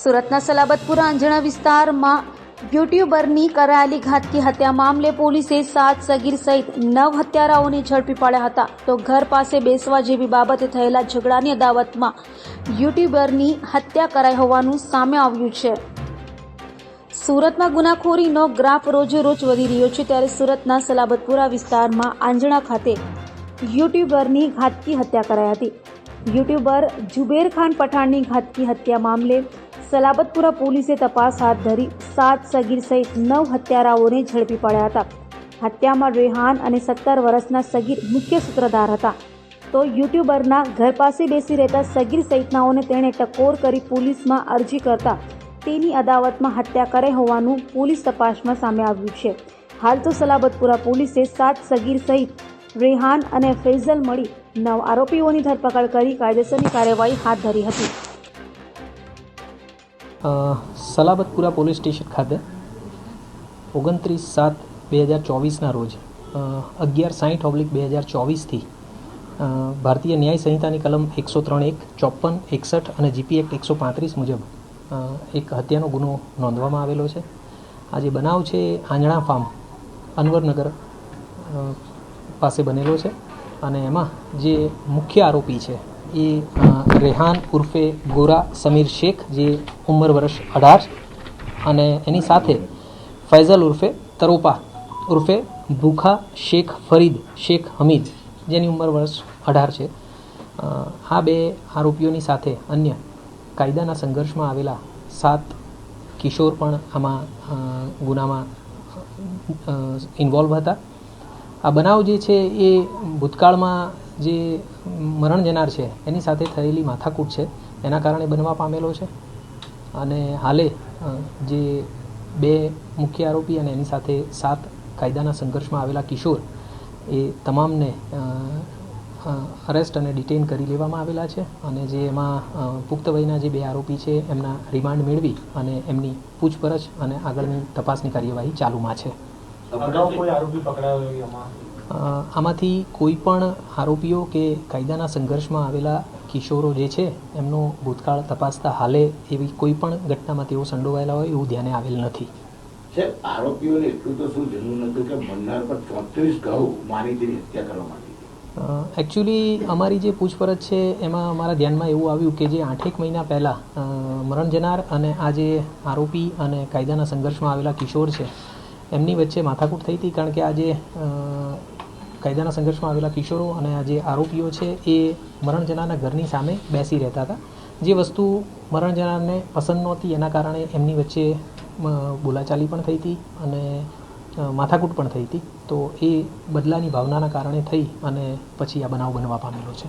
સુરતના સલાબતપુરા અંજણા વિસ્તારમાં યુટ્યુબરની કરાયેલી ઘાતકી હત્યા મામલે પોલીસે સાત સગીર સહિત નવ હત્યારાઓને ઝડપી પાડ્યા હતા. તો ઘર પાસે બેસવા જેવી બાબતે થયેલા ઝઘડાની અદાવતમાં યુટ્યુબરની હત્યા કરાઈ હોવાનું સામે આવ્યું છે. સુરતમાં ગુનાખોરીનો ગ્રાફ રોજે રોજ વધી રહ્યો છે ત્યારે સુરતના સલાબતપુરા વિસ્તારમાં આંજણા ખાતે યુટ્યુબરની ઘાતકી હત્યા કરાઈ હતી. યુટ્યુબર જુબેર ખાન પઠાણની ઘાતકી હત્યા મામલે સલાબતપુરા પોલીસે તપાસ હાથ ધરી સાત સગીર સહિત નવ હત્યારાઓને ઝડપી પડ્યા હતા. હત્યામાં રેહાન અને સત્તર વર્ષના સગીર મુખ્ય સૂત્રધાર હતા. તો યુટ્યુબરના ઘર પાસે બેસી રહેતા સગીર સહિતનાઓને તેણે ટકોર કરી પોલીસમાં અરજી કરતા તેની અદાવતમાં હત્યા કરે હોવાનું પોલીસ તપાસમાં સામે આવ્યું છે. હાલ તો સલાબતપુરા પોલીસે સાત સગીર સહિત રેહાન અને ફૈઝલ મળી નવ આરોપીઓની ધરપકડ કરી કાયદેસરની કાર્યવાહી હાથ ધરી હતી. સલાબતપુરા પોલીસ સ્ટેશન ખાતે ઓગણત્રીસ સાત બે હજાર ચોવીસના રોજ અગિયાર સાઠ ઓબ્લિક બે હજાર ચોવીસથી ભારતીય ન્યાય સંહિતાની કલમ એકસો ત્રણ એક, ચોપન, એકસઠ અને જીપી એક્ટ એકસો પાંત્રીસ મુજબ એક હત્યાનો ગુનો નોંધવામાં આવેલો છે. આ જે બનાવ છે આંજણા ફાર્મ અનવરનગર પાસે બનેલો છે. અને એમાં જે મુખ્ય આરોપી છે એ રેહાન ઉર્ફે ગોરા સમીર શેખ, જે ઉંમર વર્ષ અઢાર અને એની સાથે ફૈઝલ ઉર્ફે તરોપા ઉર્ફે ભૂખા શેખ ફરીદ શેખ હમીદ, જેની ઉંમર વર્ષ અઢાર છે. આ બે આરોપીઓની સાથે અન્ય કાયદાના સંઘર્ષમાં આવેલા સાત કિશોર પણ આમાં ગુનામાં ઇન્વોલ્વ હતા. આ બનાવ જે છે એ ભૂતકાળમાં જે મરણ જનાર છે, એની સાથે થયેલી માથાકૂટ છે, એના કારણે બનવા પામેલો છે. અને હાલે જે બે મુખ્ય આરોપી અને એની સાથે સાત કાયદાના સંઘર્ષમાં આવેલા કિશોર, એ તમામને અરેસ્ટ અને ડિટેન કરી લેવામાં આવેલા છે. અને જે એમાં પુખ્ત વયના જે બે આરોપી છે, એમના રિમાન્ડ મેળવી અને એમની પૂછપરછ અને આગળની તપાસની કાર્યવાહી ચાલુમાં છે. કોઈ આરોપી પકડાયો એમાં? આમાંથી કોઈ પણ આરોપીઓ કે કાયદાના સંઘર્ષમાં આવેલા કિશોરો જે છે એમનો ભૂતકાળ તપાસતા હાલે એવી કોઈ પણ ઘટનામાં તેઓ સંડોવાયેલા હોય એવું ધ્યાને આવેલ નથી. સાહેબ આરોપીઓને એટલું તો શું જરૂર નતું કે મન્નાર પર ચોત્રીસ ઘઉં મારી તેની હત્યા કરવામાં આવી એકચ્યુઅલી અમારી જે પૂછપરછ છે એમાં અમારા ધ્યાનમાં એવું આવ્યું કે જે આઠેક મહિના પહેલાં મરણ જનાર અને આ જે આરોપી અને કાયદાના સંઘર્ષમાં આવેલા કિશોર છે એમની વચ્ચે માથાકૂટ થઈ હતી કારણ કે આ જે અ, કાયદાના સંઘર્ષમાં આવેલા કિશોરો અને જે આરોપીઓ છે, એ મરણ જનારના ઘરની સામે બેસી રહેતા હતા. જે વસ્તુ મરણ જનારને પસંદ નહોતી, એના કારણે એમની વચ્ચે બોલાચાલી પણ થઈ હતી અને માથાકૂટ પણ થઈ હતી. તો એ બદલાની ભાવનાના કારણે થઈ અને પછી આ બનાવ બનવા પામેલો છે.